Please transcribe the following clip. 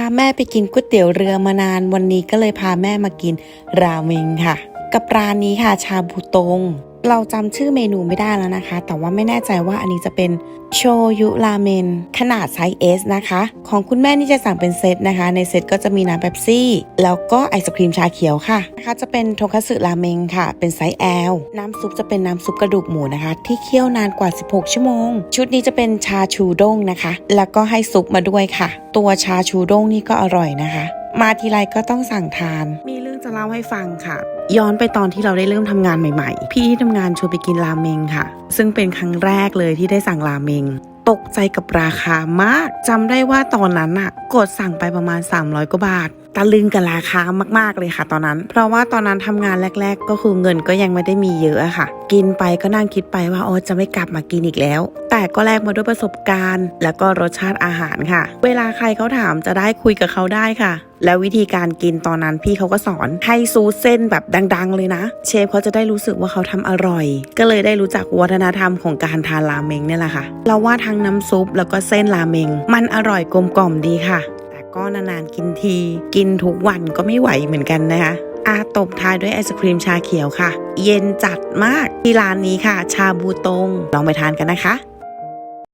าแม่ไปกินก๋วยเตี๋ยวเรือมานานวันนี้ก็เลยพาแม่มากินราเมงค่ะ กับร้านนี้ค่ะชาบูตง เราจำชื่อเมนูไม่ได้แล้วนะคะ แต่ว่าไม่แน่ใจว่าอันนี้จะเป็นโชยุราเมนขนาดไซส์ S นะคะ ของคุณแม่นี่จะสั่งเป็นเซตนะคะ ในเซตก็จะมีน้ำเป๊ปซี่ แล้วก็ไอศครีมชาเขียวค่ะนะคะจะเป็นโทคัตสึราเมงค่ะ เป็นไซส์ L น้ำซุปจะเป็นน้ำซุปกระดูกหมูนะคะ ที่เคี่ยวนานกว่า 16 ชั่วโมง ชุดนี้จะเป็นชาชูด้งนะคะ แล้วก็ให้ซุปมาด้วยค่ะ ตัวชาชูด้งนี่ก็อร่อยนะคะ มาทีไรก็ต้องสั่งทานมี จะเล่าให้ฟังค่ะ ย้อนไปตอนที่เราได้เริ่มทำงานใหม่ๆ พี่ที่ทำงานชวนไปกินราเมงค่ะ ซึ่งเป็นครั้งแรกเลยที่ได้สั่งราเมง ตกใจกับราคามากจำได้ว่าตอนนั้นอะกดสั่งไปประมาณ 300 กว่าบาทตะลึงกับราคามาก ๆ เลยค่ะตอนนั้น เพราะว่าตอนนั้นทำงานแรก ๆ ก็คือเงินก็ยังไม่ได้มีเยอะอะค่ะ กินไปก็นั่งคิดไปว่าโอ้จะไม่กลับมากินอีกแล้ว แต่ก็แลกมาด้วยประสบการณ์ แล้วก็รสชาติอาหารค่ะ เวลาใครเขาถามจะได้คุยกับเขาได้ค่ะ แล้ววิธีการกินตอนนั้นพี่เขาก็สอนให้ซูเส้นแบบดัง ๆ เลยนะ เชฟเขาจะได้รู้สึกว่าเขาทำอร่อย ก็เลยได้รู้จักวัฒนธรรมของการทานราเมงเนี่ยแหละค่ะ เราว่าทั้งน้ำซุปแล้วก็เส้นราเมง มันอร่อยกลมกล่อมดีค่ะ แต่ก็นานๆกินที กินทุกวันก็ไม่ไหวเหมือนกันนะคะอาตบท้ายด้วยไอศครีมชาเขียวค่ะ เย็นจัดมากที่ร้านนี้ค่ะ ชาบูตง ลองไปทานกันนะคะ